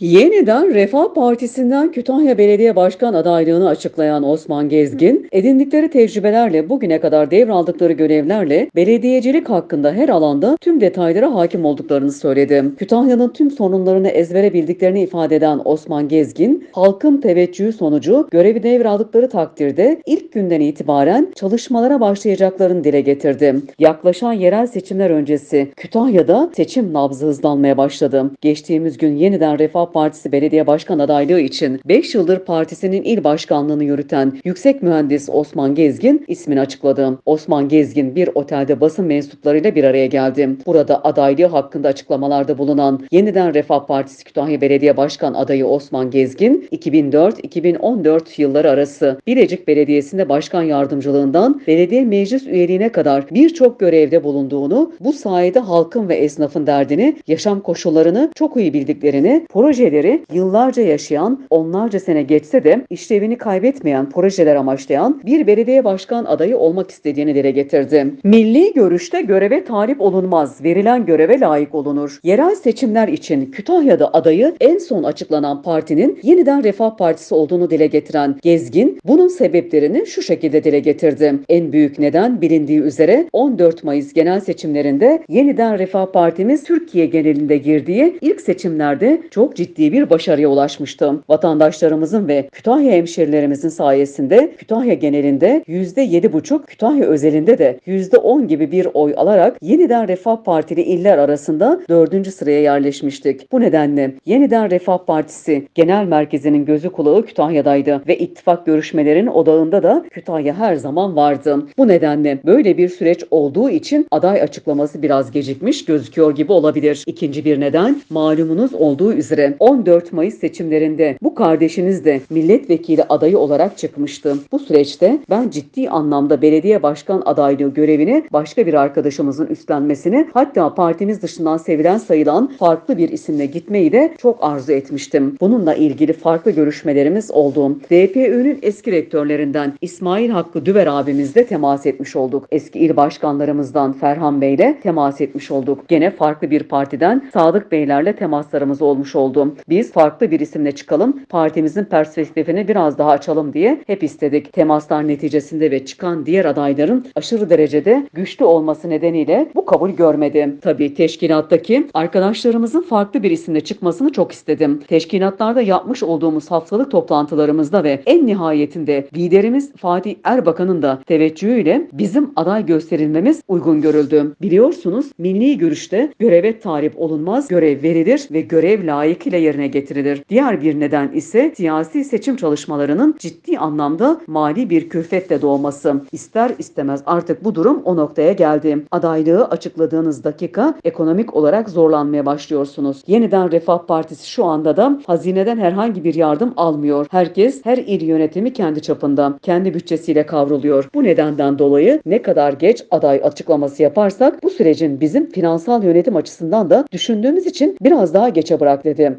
Yeniden Refah Partisi'nden Kütahya Belediye Başkan adaylığını açıklayan Osman Gezgin, edindikleri tecrübelerle bugüne kadar devraldıkları görevlerle belediyecilik hakkında her alanda tüm detaylara hakim olduklarını söyledi. Kütahya'nın tüm sorunlarını ezbere bildiklerini ifade eden Osman Gezgin, halkın teveccühü sonucu görevi devraldıkları takdirde ilk günden itibaren çalışmalara başlayacaklarını dile getirdi. Yaklaşan yerel seçimler öncesi Kütahya'da seçim nabzı hızlanmaya başladı. Geçtiğimiz gün yeniden Refah Partisi Belediye Başkan adaylığı için 5 yıldır partisinin il başkanlığını yürüten yüksek mühendis Osman Gezgin ismini açıkladı. Osman Gezgin bir otelde basın mensuplarıyla bir araya geldi. Burada adaylığı hakkında açıklamalarda bulunan Yeniden Refah Partisi Kütahya Belediye Başkan adayı Osman Gezgin, 2004-2014 yılları arası Bilecik Belediyesi'nde başkan yardımcılığından belediye meclis üyeliğine kadar birçok görevde bulunduğunu, bu sayede halkın ve esnafın derdini, yaşam koşullarını çok iyi bildiklerini, projeleri yıllarca yaşayan, onlarca sene geçse de işlevini kaybetmeyen projeler amaçlayan bir belediye başkan adayı olmak istediğini dile getirdi. Milli görüşte göreve talip olunmaz, verilen göreve layık olunur. Yerel seçimler için Kütahya'da adayı en son açıklanan partinin Yeniden Refah Partisi olduğunu dile getiren Gezgin, bunun sebeplerini şu şekilde dile getirdi. En büyük neden bilindiği üzere 14 Mayıs genel seçimlerinde Yeniden Refah Partimiz Türkiye genelinde girdiği ilk seçimlerde çok ciddi bir başarıya ulaşmıştı. Vatandaşlarımızın ve Kütahya hemşerilerimizin sayesinde Kütahya genelinde %7,5, Kütahya özelinde de %10 gibi bir oy alarak Yeniden Refah Partili iller arasında 4. sıraya yerleşmiştik. Bu nedenle Yeniden Refah Partisi genel merkezinin gözü kulağı Kütahya'daydı ve ittifak görüşmelerinin odağında da Kütahya her zaman vardı. Bu nedenle böyle bir süreç olduğu için aday açıklaması biraz gecikmiş gözüküyor gibi olabilir. İkinci bir neden malumunuz olduğu üzere 14 Mayıs seçimlerinde bu kardeşiniz de milletvekili adayı olarak çıkmıştı. Bu süreçte ben ciddi anlamda belediye başkan adaylığı görevini başka bir arkadaşımızın üstlenmesini hatta partimiz dışından sevilen sayılan farklı bir isimle gitmeyi de çok arzu etmiştim. Bununla ilgili farklı görüşmelerimiz oldu. DPÖ'nün eski rektörlerinden İsmail Hakkı Düver abimizle temas etmiş olduk. Eski il başkanlarımızdan Ferhan Bey'le temas etmiş olduk. Gene farklı bir partiden Sadık Beylerle temaslarımız olmuş oldu. Biz farklı bir isimle çıkalım, partimizin perspektifini biraz daha açalım diye hep istedik. Temaslar neticesinde ve çıkan diğer adayların aşırı derecede güçlü olması nedeniyle bu kabul görmedi. Tabii teşkilattaki arkadaşlarımızın farklı bir isimle çıkmasını çok istedim. Teşkilatlarda yapmış olduğumuz haftalık toplantılarımızda ve en nihayetinde liderimiz Fatih Erbakan'ın da teveccühüyle bizim aday gösterilmemiz uygun görüldü. Biliyorsunuz milli görüşte göreve talip olunmaz, görev verilir ve görev layıkıyla yerine getirilir. Diğer bir neden ise siyasi seçim çalışmalarının ciddi anlamda mali bir külfetle doğması. İster istemez artık bu durum o noktaya geldi. Adaylığı açıkladığınız dakika ekonomik olarak zorlanmaya başlıyorsunuz. Yeniden Refah Partisi şu anda da hazineden herhangi bir yardım almıyor. Herkes her il yönetimi kendi çapında, kendi bütçesiyle kavruluyor. Bu nedenden dolayı ne kadar geç aday açıklaması yaparsak bu sürecin bizim finansal yönetim açısından da düşündüğümüz için biraz daha geçe bırak dedi.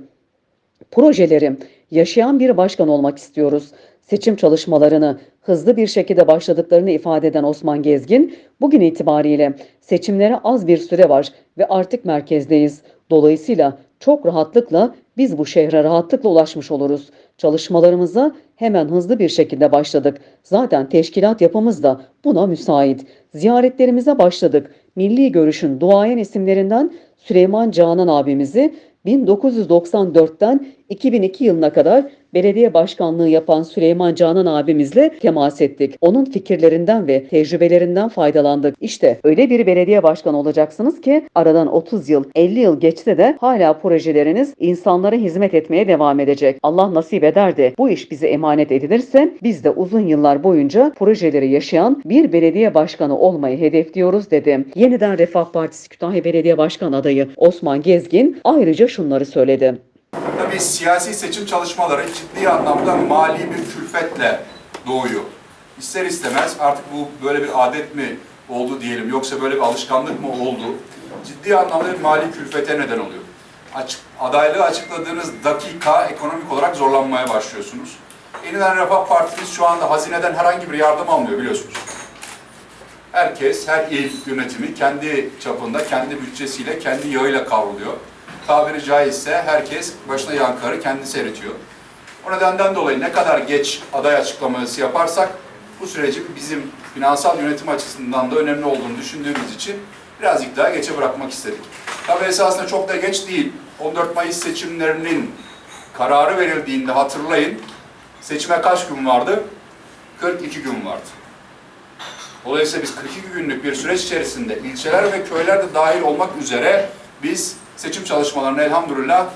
Projelerim, yaşayan bir başkan olmak istiyoruz. Seçim çalışmalarını hızlı bir şekilde başladıklarını ifade eden Osman Gezgin, bugün itibariyle seçimlere az bir süre var ve artık merkezdeyiz. Dolayısıyla çok rahatlıkla biz bu şehre rahatlıkla ulaşmış oluruz. Çalışmalarımıza hemen hızlı bir şekilde başladık. Zaten teşkilat yapımız da buna müsait. Ziyaretlerimize başladık. Milli Görüş'ün duayen isimlerinden Süleyman Canan abimizi 1994'ten 2002 yılına kadar belediye başkanlığı yapan Süleyman Canan abimizle temas ettik. Onun fikirlerinden ve tecrübelerinden faydalandık. İşte öyle bir belediye başkanı olacaksınız ki aradan 30 yıl, 50 yıl geçse de hala projeleriniz insanlara hizmet etmeye devam edecek. Allah nasip eder de bu iş bize emanet edilirse biz de uzun yıllar boyunca projeleri yaşayan bir belediye başkanı olmayı hedefliyoruz dedim. Yeniden Refah Partisi Kütahya Belediye Başkan adayı Osman Gezgin ayrıca şunları söyledi. Tabii siyasi seçim çalışmaları ciddi anlamda mali bir külfetle doğuyor. İster istemez artık bu böyle bir adet mi oldu diyelim yoksa böyle bir alışkanlık mı oldu? Ciddi anlamda bir mali külfete neden oluyor. Açık, adaylığı açıkladığınız dakika ekonomik olarak zorlanmaya başlıyorsunuz. Yeniden Refah Partimiz şu anda hazineden herhangi bir yardım almıyor biliyorsunuz. Herkes, her il yönetimi kendi çapında, kendi bütçesiyle, kendi yağıyla kavruluyor. Tabiri caizse herkes başına yankarı kendisi eritiyor. O nedenden dolayı ne kadar geç aday açıklaması yaparsak bu sürecin bizim finansal yönetim açısından da önemli olduğunu düşündüğümüz için birazcık daha geçe bırakmak istedik. Tabii esasında çok da geç değil. 14 Mayıs seçimlerinin kararı verildiğinde hatırlayın seçime kaç gün vardı? 42 gün vardı. Dolayısıyla biz 42 günlük bir süreç içerisinde ilçeler ve köyler de dahil olmak üzere biz seçim çalışmalarına elhamdülillah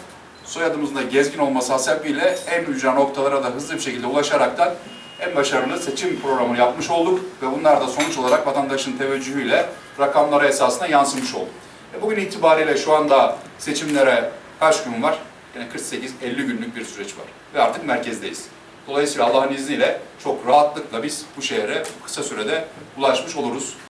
soyadımızın da gezgin olması hasebiyle en ücra noktalara da hızlı bir şekilde ulaşaraktan en başarılı seçim programını yapmış olduk ve bunlar da sonuç olarak vatandaşın teveccühüyle rakamlara esasında yansımış oldu. E bugün itibariyle şu anda seçimlere kaç gün var? Yani 48-50 günlük bir süreç var ve artık merkezdeyiz. Dolayısıyla Allah'ın izniyle çok rahatlıkla biz bu şehre kısa sürede ulaşmış oluruz.